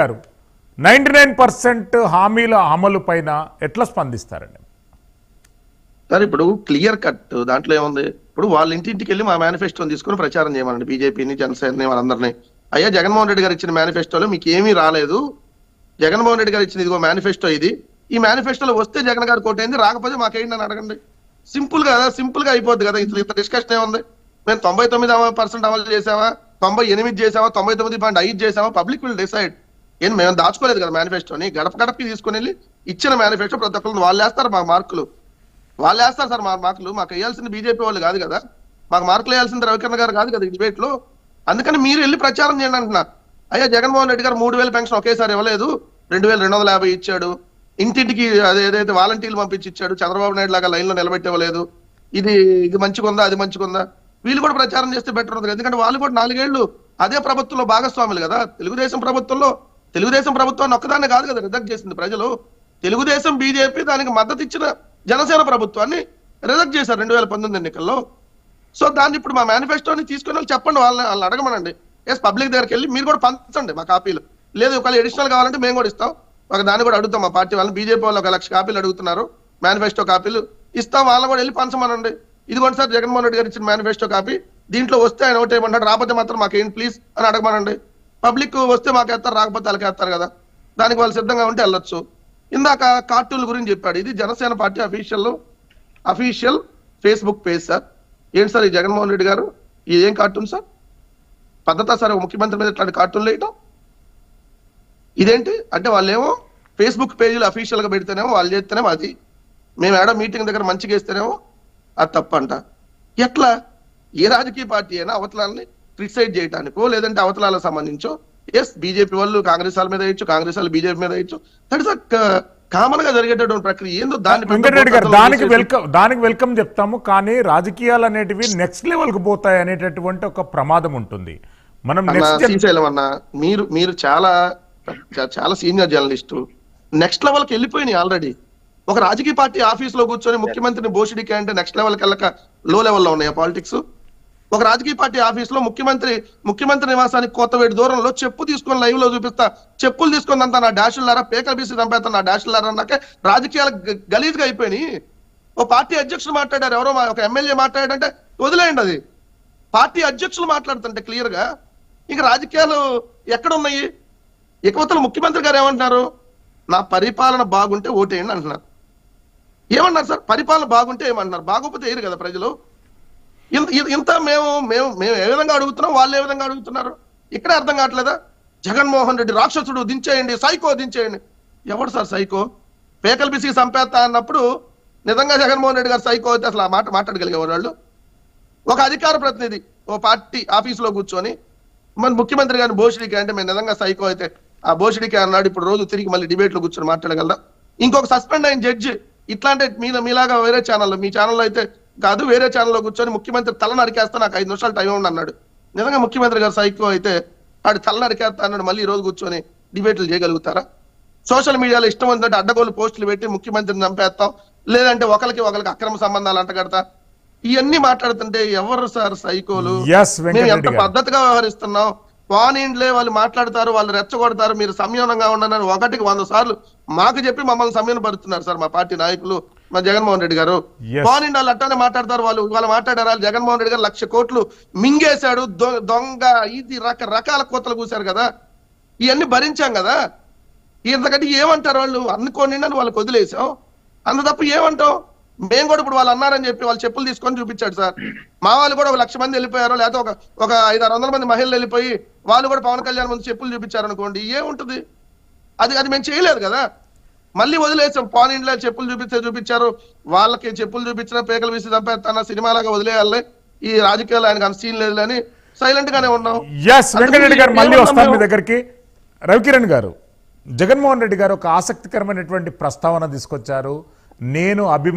గారు ninety nine percent హామీల అమలు పైన ఎట్లా స్పందిస్తారండి? సార్ ఇప్పుడు క్లియర్ కట్ దాంట్లో ఏముంది? ఇప్పుడు వాళ్ళ ఇంటింటికి వెళ్ళి మా మేనిఫెస్టోని తీసుకొని ప్రచారం చేయమనండి. బీజేపీని జనసేనని వాళ్ళందరినీ. అయ్యా జగన్మోహన్ రెడ్డి గారు ఇచ్చిన మేనిఫెస్టోలో మీకు ఏమీ రాలేదు. జగన్మోహన్ రెడ్డి గారు ఇచ్చిన ఇదిగో మేనిఫెస్టో ఇది. ఈ మేనిఫెస్టోలో వస్తే జగన్ గారు కోటైంది రాకపోతే మాకేంటి అని అడగండి. సింపుల్గా సింపుల్గా అయిపోద్ది కదా. ఇంత ఇంత డిస్కషన్ ఏముంది? మేము తొంభై తొమ్మిది పర్సెంట్ అమలు చేసావా తొంభై ఎనిమిది చేసావా తొంభై తొమ్మిది పాయింట్ ఐదు చేసావా పబ్లిక్ విల్ డిసైడ్. ఏం మేము దాచుకోలేదు కదా మేనిఫెస్టోని గడప గడపకి తీసుకుని వెళ్ళి ఇచ్చిన మేనిఫెస్టో ప్రతి ఒక్కరు వాళ్ళు వేస్తారు మా మార్కులు. వాళ్ళు వేస్తారు సార్ మా మార్కులు. మాకు వేయాల్సింది బీజేపీ వాళ్ళు కాదు కదా. మాకు మార్కులు వేయాల్సింది రవికరణ గారు కాదు కదా డిబేట్లో. అందుకని మీరు వెళ్ళి ప్రచారం చేయండి అంటున్నా. అయ్యా జగన్మోహన్ రెడ్డి గారు మూడు వేల పెన్షన్ ఒకేసారి ఇవ్వలేదు. రెండు వేల రెండు వందల యాభై ఇచ్చాడు. ఇంటింటికి అది ఏదైతే వాలంటీర్లు పంపించి ఇచ్చాడు చంద్రబాబు నాయుడు లాగా లైన్లో లో ఇది ఇది మంచిగుందా? అది మంచిగుందా? వీళ్ళు కూడా ప్రచారం చేస్తే బెటర్ ఉంటుంది. ఎందుకంటే వాళ్ళు కూడా నాలుగేళ్ళు అదే ప్రభుత్వంలో భాగస్వాములు కదా. తెలుగుదేశం ప్రభుత్వంలో తెలుగుదేశం ప్రభుత్వాన్ని ఒక్కదాన్ని కాదు కదా రిజెక్ట్ చేసింది ప్రజలు. తెలుగుదేశం బీజేపీ దానికి మద్దతు ఇచ్చిన జనసేన ప్రభుత్వాన్ని రిజెక్ట్ చేశారు రెండు వేల పంతొమ్మిది ఎన్నికల్లో. సో దాన్ని ఇప్పుడు మా మేనిఫెస్టోని తీసుకుని వెళ్ళి చెప్పండి వాళ్ళని వాళ్ళని అడగమనండి. ఎస్ పబ్లిక్ దగ్గరికి వెళ్ళి మీరు కూడా పంచండి మా కాపీలు. లేదు ఒకవేళ ఎడిషనల్ కావాలంటే మేము కూడా ఇస్తాం. ఒక దాన్ని కూడా అడుగుతాం మా పార్టీ వాళ్ళని. బీజేపీ వాళ్ళు ఒక లక్ష కాపీలు అడుగుతున్నారు మేనిఫెస్టో కాపీలు. ఇస్తాం వాళ్ళని కూడా వెళ్ళి పంచమనండి. ఇదిగోండి సార్ జగన్మోహన్ రెడ్డి గారు ఇచ్చిన మేనిఫెస్టో కాపీ. దీంట్లో వస్తే ఆయన ఒకటి ఏమంటాడు రాకపోతే మాత్రం మాకేం ప్లీజ్ అని అడగమనండి. పబ్లిక్ వస్తే మాకు వేస్తారు రాకపోతే వాళ్ళకి వేస్తారు కదా. దానికి వాళ్ళు సిద్ధంగా ఉంటే వెళ్ళొచ్చు. ఇందాక కార్టూన్ గురించి చెప్పాడు. ఇది Janasena party official official Facebook page sir ఏంటి సార్ ఈ జగన్మోహన్ రెడ్డి గారు? ఇది ఏం కార్టూన్ సార్ పద్ధత సార్ ఒక ముఖ్యమంత్రి మీద ఇట్లాంటి కార్టూన్లు వేయటం? ఇదేంటి? అంటే వాళ్ళేమో ఫేస్బుక్ పేజీలు అఫీషియల్గా పెడితేనేమో వాళ్ళు చేస్తేనేమో అది. మేము ఏడో మీటింగ్ దగ్గర మంచిగా వేస్తేనేమో అది తప్పంట. ఎట్లా? ఏ రాజకీయ పార్టీ అయినా అవతలని క్రిటిసైజ్ చేయడానికో లేదంటే అవతలాలకు సంబంధించో ఎస్ బీజేపీ వాళ్ళు కాంగ్రెస్ వాళ్ళ మీద వేయచ్చు కాంగ్రెస్ వాళ్ళు బీజేపీ మీద వేయచ్చు. దట్ ఇస్ కామన్గా జరిగేటటువంటి ప్రక్రియ. ఏందో దాన్ని వెంకటరెడ్డి గారు దానికి వెల్కమ్ దానికి వెల్కమ్ చెప్తాము కానీ రాజకీయాలు అనేటివి నెక్స్ట్ లెవెల్కు పోతాయి అనేటటువంటి ఒక ప్రమాదం ఉంటుంది. మనం శ్రీశైలం అన్న మీరు మీరు చాలా చాలా సీనియర్ జర్నలిస్టు. నెక్స్ట్ లెవెల్కి వెళ్ళిపోయినాయి ఆల్రెడీ ఒక రాజకీయ పార్టీ ఆఫీస్లో కూర్చొని ముఖ్యమంత్రిని బోషిడికి అంటే నెక్స్ట్ లెవెల్కి వెళ్ళక లో లెవెల్లో ఉన్నాయా పాలిటిక్స్ ఒక రాజకీయ పార్టీ ఆఫీస్లో ముఖ్యమంత్రి ముఖ్యమంత్రి నివాసానికి కొత్తవేడి దూరంలో చెప్పు తీసుకొని లైవ్లో చూపిస్తా. చెప్పులు తీసుకొని అంతా నా డాషులారా పేకలు బీసి చంపేస్తా నా డాషులారా అన్నాక రాజకీయాలు గలీజ్గా అయిపోయినాయి. ఓ పార్టీ అధ్యక్షులు మాట్లాడారు ఎవరో మా- ఒక ఎమ్మెల్యే మాట్లాడాడంటే వదిలేయండి అది. పార్టీ అధ్యక్షులు మాట్లాడుతుంటే క్లియర్గా ఇక రాజకీయాలు ఎక్కడ ఉన్నాయి ఇకవతల ముఖ్యమంత్రి గారు ఏమంటున్నారు? నా పరిపాలన బాగుంటే ఓటేయండి అంటున్నారు. ఏమన్నారు సార్? పరిపాలన బాగుంటే ఏమంటున్నారు? బాగోకపోతే ఏరు కదా ప్రజలు. ఇంత ఇంత- మేము మేము మేము ఏ విధంగా అడుగుతున్నాం? వాళ్ళు ఏ విధంగా అడుగుతున్నారు? ఇక్కడే అర్థం కావట్లేదా? జగన్మోహన్ రెడ్డి రాక్షసుడు దించేయండి సైకో దించేయండి. ఎవడు సార్ సైకో? పేకల్ బిసి సంపేత్తా అన్నప్పుడు నిజంగా జగన్మోహన్ రెడ్డి గారు సైకో అయితే అసలు ఆ మాట మాట్లాడగలిగేవారు వాళ్ళు? ఒక అధికార ప్రతినిధి ఓ పార్టీ ఆఫీసులో కూర్చొని మన ముఖ్యమంత్రి గారిని బోషిడికి అంటే మేము నిజంగా సైకో అయితే ఆ బోషిడికి అన్నాడు ఇప్పుడు రోజు తిరిగి మళ్ళీ డిబేట్లో కూర్చొని మాట్లాడగలరా ఇంకొక సస్పెండ్ అయిన జడ్జి ఇట్లాంటి మీ మీలాగా వేరే ఛానల్లో మీ ఛానల్లో అయితే కాదు వేరే ఛానల్లో కూర్చొని ముఖ్యమంత్రి తల నరికేస్తా నాకు ఐదు నిమిషాలు టైం ఉంది అన్నాడు. నిజంగా ముఖ్యమంత్రి గారు సైకో అయితే ఆడు తల నరికేస్తా అన్నాడు. మళ్ళీ ఈ రోజు కూర్చొని డిబేట్లు చేయగలుగుతారా? సోషల్ మీడియాలో ఇష్టం ఉందంటే అడ్డగోలు పోస్టులు పెట్టి ముఖ్యమంత్రిని చంపేస్తాం. లేదంటే ఒకరికి ఒకరికి అక్రమ సంబంధాలు అంటగడతా. ఇవన్నీ మాట్లాడుతుంటే ఎవరు సార్ సైకోలు? మేము ఎంత. పద్ధతిగా వ్యవహరిస్తున్నాం? పానిండ్లే వాళ్ళు మాట్లాడతారు వాళ్ళు రెచ్చగొడతారు మీరు సంయమనంగా ఉండనని ఒకటికి వంద సార్లు మాకు చెప్పి మమ్మల్ని సంయమనపరుస్తున్నారు సార్ మా పార్టీ నాయకులు. మా జగన్మోహన్ రెడ్డి గారు. పానిండ్ వాళ్ళు అట్టానే మాట్లాడతారు వాళ్ళు. వాళ్ళు మాట్లాడారు వాళ్ళు. జగన్మోహన్ రెడ్డి గారు లక్ష కోట్లు మింగేశాడు. దొంగ ఇది రకరకాల కోతలు కూశారు కదా. ఇవన్నీ భరించాం కదా. ఇంతకంటే ఏమంటారు వాళ్ళు? అనుకోండి అని వాళ్ళకి వదిలేసాం. అంత తప్ప ఏమంటాం? మేము కూడా ఇప్పుడు వాళ్ళు అన్నారని చెప్పి వాళ్ళు చెప్పులు తీసుకొని చూపించాడు సార్. మా వాళ్ళు కూడా ఒక లక్ష మంది వెళ్ళిపోయారు లేకపోతే ఒక ఒక ఐదు ఆరు వందల మంది మహిళలు వెళ్ళిపోయి వాళ్ళు కూడా పవన్ కళ్యాణ్ ముందు చెప్పులు చూపించారు అనుకోండి ఏముంటది? అది అది మేము చేయలేదు కదా. మళ్ళీ వదిలేసాం. పాన్ ఇంట్లో చెప్పులు చూపిస్తే చూపించారు. వాళ్ళకి చెప్పులు చూపించిన పేకలు విసి చంపేస్తాన? సినిమాలాగా వదిలేయాలి. ఈ రాజకీయాలు ఆయనకు అంత సీన్ లేదు అని సైలెంట్ గానే ఉన్నాం. ఎస్ వెంకటరెడ్డి గారు మళ్ళీ వస్తాను మీ దగ్గరికి. రవికిరణ్ గారు జగన్మోహన్ రెడ్డి గారు ఒక ఆసక్తికరమైనటువంటి ప్రస్తావన తీసుకొచ్చారు. నేను అభిమాని